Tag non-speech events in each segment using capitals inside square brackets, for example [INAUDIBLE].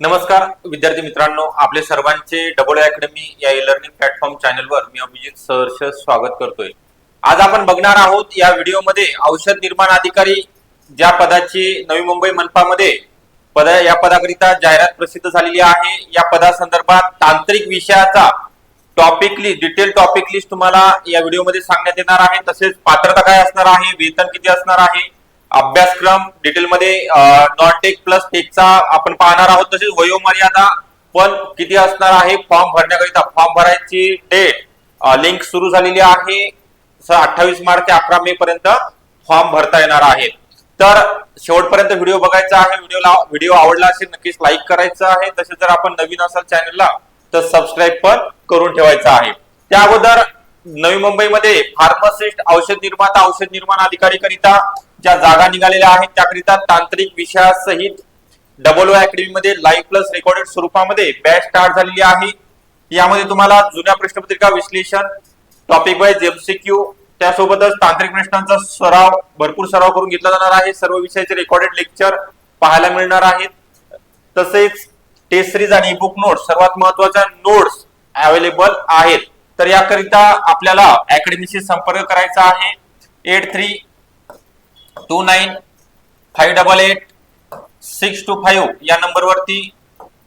नमस्कार विद्यार्थी मित्रांनो. आपले सर्वांचे डबल अकॅडमी या ई लर्निंग प्लॅटफॉर्म चॅनलवर मी अभिजित सहर्ष स्वागत करतोय. आज आपण बघणार आहोत या व्हिडिओमध्ये औषध निर्माण अधिकारी ज्या पदाची नवी मुंबई मनपामध्ये पद या पदाकरिता जाहिरात प्रसिद्ध झालेली आहे. या पदासंदर्भात तांत्रिक विषयाचा topic list detail topic list तुम्हाला या व्हिडिओमध्ये सांगण्यात येणार आहे. तसेच पात्रता काय असणार आहे? वेतन किती असणार आहे? अभ्यासक्रम डिटेलमध्ये नॉन टेक प्लस टेकचा आपण पाहणार आहोत. तसेच वयोमर्यादा पण किती असणार आहे? फॉर्म भरण्याकरिता फॉर्म भरायची डेट लिंक सुरू झालेली आहे. अठ्ठावीस मार्च ते अकरा मे पर्यंत फॉर्म भरता येणार आहे. तर शेवटपर्यंत व्हिडिओ बघायचा आहे. व्हिडिओला व्हिडिओ आवडला असेल नक्कीच लाईक करायचं आहे. तसेच जर आपण नवीन असाल चॅनलला तर सबस्क्राईब पण करून ठेवायचं आहे. त्या अगोदर नवी मुंबईमध्ये फार्मासिस्ट औषध निर्माता औषध निर्माण अधिकारी करिता ज्या जागा निघालेल्या आहेत त्याकरिता तांत्रिक विषयासहित डबल ओ अकॅडमीमध्ये लाईव्ह प्लस रेकॉर्डेड स्वरूपामध्ये बॅच स्टार्ट झालेली आहे. यामध्ये तुम्हाला जुन्या प्रश्नपत्रिका विश्लेषण टॉपिक वाईज एमसीक्यू त्यासोबतच तांत्रिक प्रश्नांचा सराव भरपूर सराव करून घेतला जाणार आहे. सर्व विषयाचे रेकॉर्डेड लेक्चर पाहायला मिळणार आहेत. तसेच टेस्ट सिरीज आणि बुक नोट्स सर्वात महत्त्वाच्या नोट्स अवेलेबल आहेत. तर याकरिता आपल्याला अकॅडमीशी संपर्क करायचा आहे. Eight three two nine five double eight six two five या नंबरवरती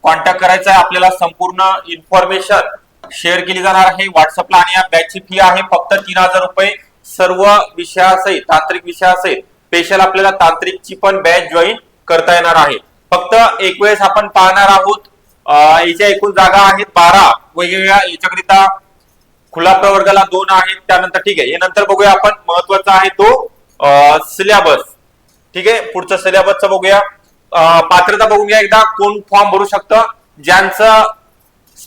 कॉन्टॅक्ट करायचा आहे. आपल्याला संपूर्ण इन्फॉर्मेशन शेअर केली जाणार आहे. व्हॉट्सअपला आणि या बॅचची फी आहे. फक्त तीन हजार रुपये सर्व विषयासहित तांत्रिक विषयासहित स्पेशल आपल्याला तांत्रिकची पण बॅच जॉईन करता येणार आहे. फक्त एक वेळेस आपण पाहणार आहोत. याच्या एकूण जागा आहेत बारा. वेगवेगळ्या याच्याकरिता खुला प्रवर्गाला दोन आहेत. त्यानंतर ठीक आहे. हे नंतर बघूया आपण. महत्त्वाचा आहे तो सिलेबस ठीक आहे? पुढचं सिलेबसचं बघूया. पात्रता बघून घ्या एकदा. कोण फॉर्म भरू शकतं? ज्यांचं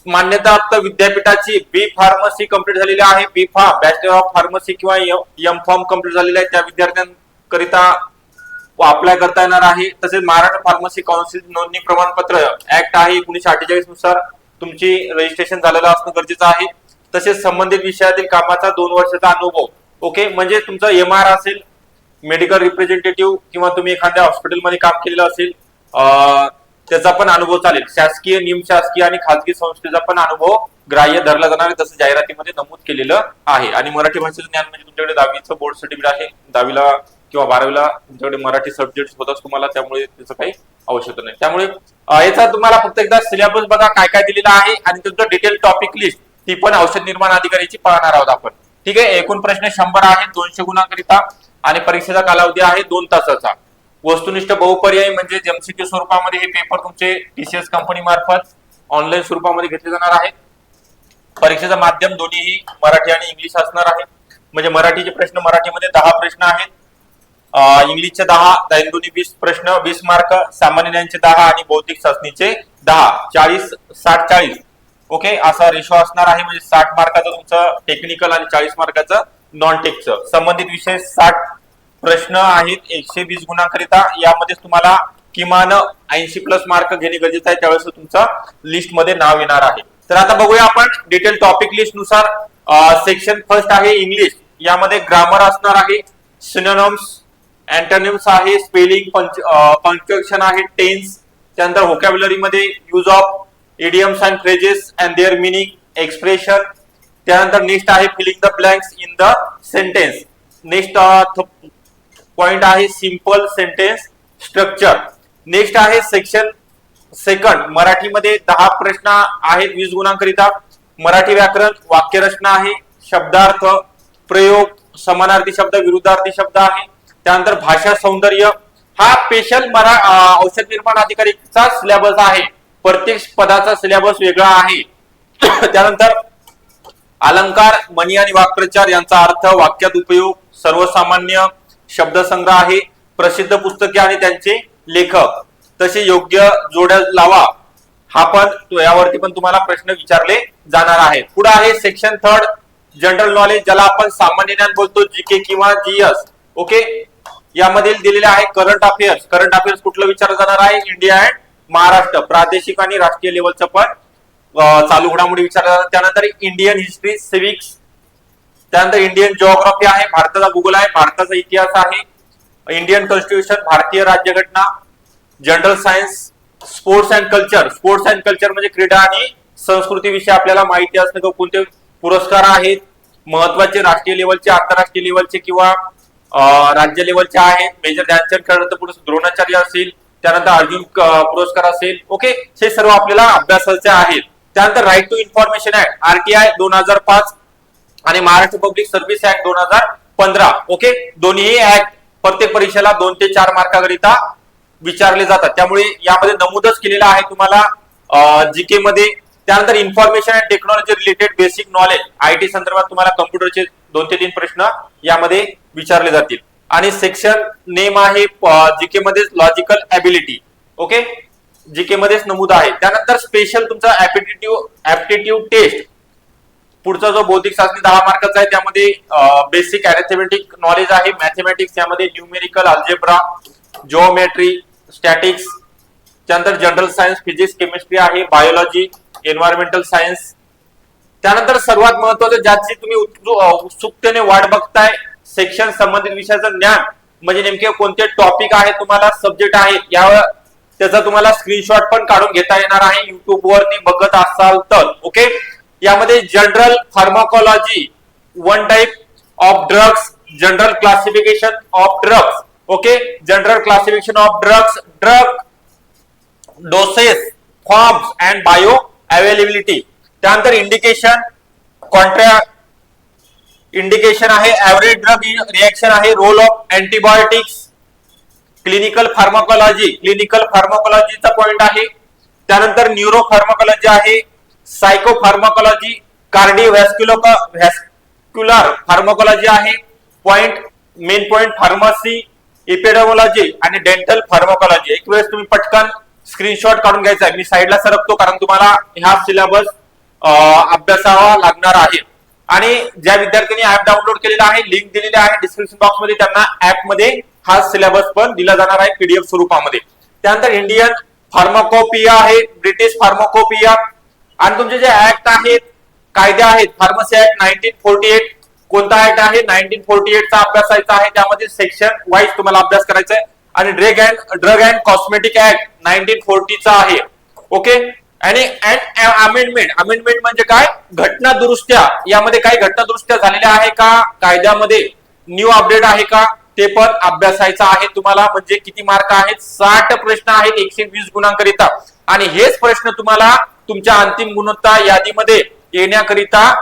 मान्यताप्राप्त विद्यापीठाची बी फार्मसी कंप्लीट झालेली आहे. B pharm bachelor of pharmacy किंवा एम फॉर्म कंप्लीट झालेला आहे. त्या विद्यार्थ्यांकरिता अप्लाय करता येणार आहे. तसेच महाराष्ट्र फार्मसी काउन्सिल नोंदणी प्रमाणपत्र ऍक्ट आहे एकोणीशे अठ्ठेचाळीसनुसार. तुमची रजिस्ट्रेशन झालेलं असणं गरजेचं आहे. तसेच संबंधित विषयातील कामाचा दोन वर्षाचा अनुभव. ओके म्हणजे तुमचं एम आर असेल मेडिकल रिप्रेझेंटेटिव्ह किंवा तुम्ही एखाद्या हॉस्पिटलमध्ये काम केलेलं असेल त्याचा पण अनुभव चालेल. शासकीय निमशासकीय आणि खाजगी संस्थेचा पण अनुभव ग्राह्य धरला जाणार आहे तसं जाहिरातीमध्ये नमूद केलेलं आहे. आणि मराठी भाषेचं ज्ञान म्हणजे तुमच्याकडे दहावीचं बोर्ड सर्टिफिकेट आहे दहावीला किंवा बारावीला तुमच्याकडे मराठी सब्जेक्ट होताच तुम्हाला त्यामुळे त्याचं काही आवश्यकता नाही. त्यामुळे याचा तुम्हाला फक्त एकदा सिलेबस बघा काय काय दिलेला आहे आणि तुमचं डिटेल टॉपिक लिस्ट ती पण औषध निर्माण अधिकारीची पाहणार आहोत आपण. ठीक आहे? एकूण प्रश्न शंभर आहेत दोनशे गुणांकरिता. आणि परीक्षेचा कालावधी आहे दोन तासाचा. वस्तुनिष्ठ बहुपर्यायी म्हणजे एमसीक्यू स्वरूपामध्ये हे पेपर तुमचे टीसीएस कंपनी मार्फत ऑनलाईन स्वरूपामध्ये घेतले जाणार आहे. परीक्षेचं माध्यम दोन्हीही मराठी आणि इंग्लिश असणार आहे. म्हणजे मराठीचे प्रश्न मराठीमध्ये दहा प्रश्न आहेत. इंग्लिशचे दहा दैनंदिनी वीस प्रश्न वीस मार्क सामान्य ज्ञानचे दहा आणि बौद्धिक चाचणीचे दहा. चाळीस साठ चाळीस. ओके? असा रेशो असणार आहे. म्हणजे साठ मार्काचं तुमचं टेक्निकल आणि चाळीस मार्काचं नॉन टेकचं संबंधित विषय साठ प्रश्न आहेत एकशे वीस गुणांकरिता. यामध्ये तुम्हाला किमान ऐंशी प्लस मार्क घेणे गरजेचं आहे. त्यावेळेस तुमचं लिस्टमध्ये नाव येणार आहे. तर आता बघूया आपण डिटेल टॉपिक लिस्टनुसार सेक्शन फर्स्ट आहे इंग्लिश यामध्ये ग्रामर असणार आहे सिनोनॉम्स अँटोनिम्स आहे स्पेलिंग पंक्च्युएशन आहे टेन्स त्यानंतर व्होकॅब्युलरी मध्ये use of idioms and phrases and their meaning expression त्यानंतर नेक्स्ट आहे filling the blanks in the sentence next point आहे सिंपल सेंटेन्स स्ट्रक्चर नेक्स्ट आहे सेक्शन सेकंड मराठीमध्ये दहा प्रश्न आहेत वीस गुणांकरिता. मराठी व्याकरण वाक्यरचना आहे शब्दार्थ प्रयोग समानार्थी शब्द विरुद्धार्थी शब्द आहे. त्यानंतर भाषा सौंदर्य. हा स्पेशल मरा औषध निर्माण अधिकारीचा सिलेबस आहे. प्रत्येक पदाचा सिलेबस वेगळा आहे. [COUGHS] त्यानंतर अलंकार मनी आणि वाक्प्रचार यांचा अर्थ वाक्यात उपयोग सर्वसामान्य शब्दसंग्रह आहे प्रसिद्ध पुस्तके आणि त्यांचे लेखक. तसे योग्य जोड्या लावा. हा पण यावरती पण तुम्हाला प्रश्न विचारले जाणार आहे पुढे आहे सेक्शन थर्ड जनरल नॉलेज ज्याला आपण सामान्य ज्ञान बोलतो जीके किंवा जीएस ओके यामधील दिलेले आहे करंट अफेअर्स करंट अफेअर्स कुठलं विचारलं जाणार आहे? India and Maharashtra. प्रादेशिक आणि राष्ट्रीय लेवलचं पण चालू घडामोडी विचारल्या जातात त्यानंतर इंडियन हिस्ट्री सिविक्स त्यानंतर इंडियन जिओग्राफी आहे भारताचा भूगोल आहे भारताचा इतिहास आहे इंडियन कॉन्स्टिट्यूशन भारतीय राज्यघटना general science sports and culture sports and culture म्हणजे क्रीडा आणि संस्कृती विषयी आपल्याला माहिती असणं किंवा कोणते पुरस्कार आहेत महत्त्वाचे राष्ट्रीय लेवलचे आंतरराष्ट्रीय लेवलचे किंवा राज्य लेवलचे आहेत. मेजर ध्यानचंद खेळाडू पुरस्कार द्रोणाचार्य असेल त्यानंतर अर्जुन पुरस्कार असेल. ओके हे सर्व आपल्याला अभ्यासाचे आहेत. त्यानंतर right to information act RTI दोन हजार पाच आणि महाराष्ट्र पब्लिक सर्व्हिस ऍक्ट दोन हजार पंधरा. ओके दोन्ही ऍक्ट प्रत्येक परीक्षेला दोन ते चार मार्काकरिता विचारले जातात. त्यामुळे यामध्ये नमूदच केलेलं आहे तुम्हाला जीके मध्ये. त्यानंतर information and technology related basic knowledge IT संदर्भात तुम्हाला कम्प्युटरचे दोन ते तीन प्रश्न यामध्ये विचारले जातील. आणि सेक्शन नेम आहे जीके मध्ये लॉजिकल ऍबिलिटी ओके जीके मध्येच नमूद आहे. त्यानंतर स्पेशल तुमचा ऍप्टिट्यूड ऍप्टिट्यूड टेस्ट पुढचा जो बौद्धिक चाचणी दहा मार्काचा आहे त्यामध्ये बेसिक अरेथमेटिक नॉलेज आहे मॅथमॅटिक्स यामध्ये न्यूमेरिकल अल्जेब्रा जिओमेट्री स्टॅटिक्स त्यानंतर जनरल सायन्स फिजिक्स केमिस्ट्री आहे बायोलॉजी एन्व्हायरमेंटल सायन्स त्यानंतर सर्वात महत्वाचं ज्याची तुम्ही उत्सुकतेने वाट बघताय सेक्शन संबंधित विषयाचं ज्ञान. म्हणजे नेमके कोणते टॉपिक आहेत तुम्हाला सब्जेक्ट आहेत या त्याचा तुम्हाला स्क्रीनशॉट पण काढून घेता येणार आहे. युट्यूब वरती बघत असाल तर ओके यामध्ये general pharmacology one type of drugs general classification of drugs okay general classification of drugs drug doses forms and bio availability त्यानंतर इंडिकेशन कॉन्ट्रा इंडिकेशन आहे. ऍव्हरेज ड्रग रिएक्शन आहे. Role of antibiotics clinical pharmacology clinical फार्माकोलॉजीचा point आहे. त्यानंतर neuro pharmacology आहे psycho pharmacology cardiovascular vascular pharmacology आहे. Point main point pharmacy epidemiology आणि dental pharmacology एक वेळेस तुम्ही पटकन स्क्रीनशॉट काढून घ्यायचा आहे. मी साईडला सरकतो कारण तुम्हाला ह्या सिलेबस अभ्यासावा लागणार आहे. आणि ज्या विद्यार्थ्यांनी ऍप डाउनलोड केलेला आहे लिंक दिलेली आहे डिस्क्रिप्शन बॉक्समध्ये त्यांना ऍपमध्ये हा सिलेबस पण दिला जाणार आहे पीडीएफ स्वरूपामध्ये. त्यानंतर इंडियन फार्माकोपिया आहे ब्रिटिश फार्माकोपिया आणि तुमचे जे ऍक्ट आहेत कायदे आहेत pharmacy act nineteen forty eight कोणता ऍक्ट आहे नाईन्टीन फोर्टी एट चा अभ्यासायचा आहे त्यामध्ये सेक्शन वाईज तुम्हाला अभ्यास करायचा आहे. आणि drug and drug and cosmetic act nineteen फोर्टीचा आहे. ओके आणि अमेंडमेंट अमेंडमेंट uh, म्हणजे काय? घटना दुरुस्त्या यामध्ये काही घटना दुरुस्त्या झालेल्या आहे का? कायद्यामध्ये न्यू अपडेट आहे का? ते पण अभ्यासायचं आहे तुम्हाला. म्हणजे किती मार्क आहेत? साठ प्रश्न आहेत. एकशे वीस गुणांकरिता आणि हेच प्रश्न तुम्हाला तुमच्या अंतिम गुणवत्ता यादीमध्ये येण्याकरिता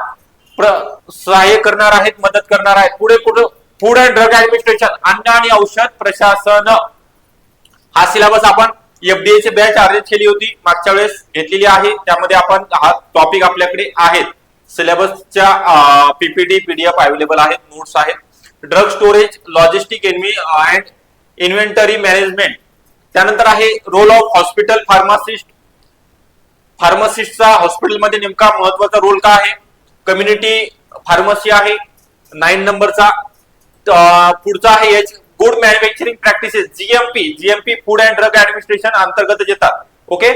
सहाय्य करणार आहेत मदत करणार आहेत. पुढे पुढे फूड अँड ड्रग ऍडमिनिस्ट्रेशन अन्न आणि औषध प्रशासन. हा सिलेबस आपण एफडीए ची बॅच अर्जित केली होती मागच्या वेळेस घेतलेली आहे. त्यामध्ये आपण हा टॉपिक आपल्याकडे आहेत. सिलेबसच्या पीपीटी पीडीएफ अवेलेबल आहेत नोट्स आहेत. Drug storage logistic and inventory management त्यानंतर आहे रोल ऑफ हॉस्पिटल फार्मासिस्ट फार्मासिस्टचा हॉस्पिटलमध्ये नेमका महत्त्वाचा रोल का आहे? कम्युनिटी फार्मसी आहे. नाईन नंबरचा पुढचा आहे H good manufacturing practices GMP GMP food and drug administration अंतर्गत येतात. ओके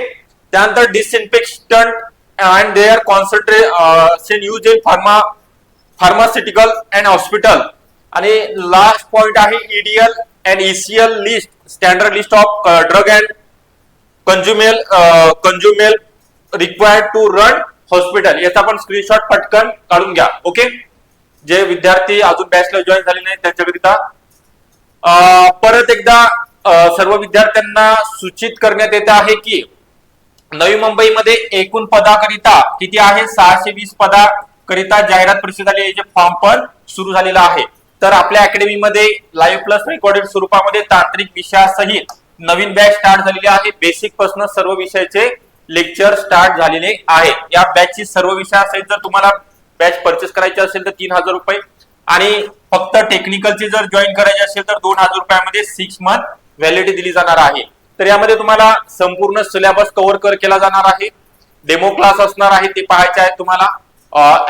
त्यानंतर disinfectant and their concentration use in pharma pharmaceutical and hospital आणि लास्ट पॉइंट आहे EDL and ECL list standard list of drug and consumable consumable required to run hospital याचा पण screenshot पटकन काढून घ्या. ओके जे विद्यार्थी अजून बॅचला जॉईन झाले नाही त्यांच्याकरिता परत एकदा सर्व विद्यार्थ्यांना सूचित करण्यात येत आहे की नवी मुंबईमध्ये एकूण पदाकरिता किती आहे? सहाशे वीस पदाकरिता जाहिरात प्रसिद्ध झाली याचे फॉर्म पण सुरू झालेला आहे. तर आपल्या अकॅडमीमध्ये लाईव्ह प्लस रेकॉर्डेड स्वरूपामध्ये तांत्रिक विषयासहित नवीन बॅच स्टार्ट झालेली आहे. बेसिकपासून सर्व विषयाचे लेक्चर स्टार्ट झालेले आहे या बॅचची सर्व विषयासहित जर तुम्हाला बॅच परचेस करायची असेल तर तीन हजार रुपये आणि फक्त टेक्निकलची जर जॉईन करायची असेल तर दोन हजार रुपयामध्ये सिक्स मंथ व्हॅलिडिटी दिली जाणार आहे. तर यामध्ये तुम्हाला संपूर्ण सिलेबस कव्हर कर केला जाणार आहे. डेमो क्लास असणार आहे ते पाहायचे आहेत तुम्हाला.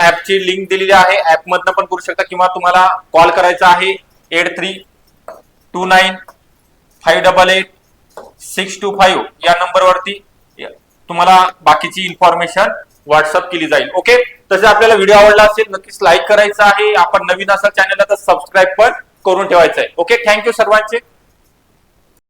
ऍपची लिंक दिलेली आहे. ऍप मधनं पण करू शकता किंवा तुम्हाला कॉल करायचा आहे. Eight three two nine five double eight six two five या नंबरवरती तुम्हाला बाकीची इन्फॉर्मेशन व्हॉट्सअप केली जाईल. ओके तसे आपल्याला व्हिडिओ आवडला असेल नक्कीच लाईक करायचा आहे. आपण नवीन असाल चॅनलला तर सबस्क्राईब पण करून ठेवायचं आहे. ओके थँक्यू सर्वांचे.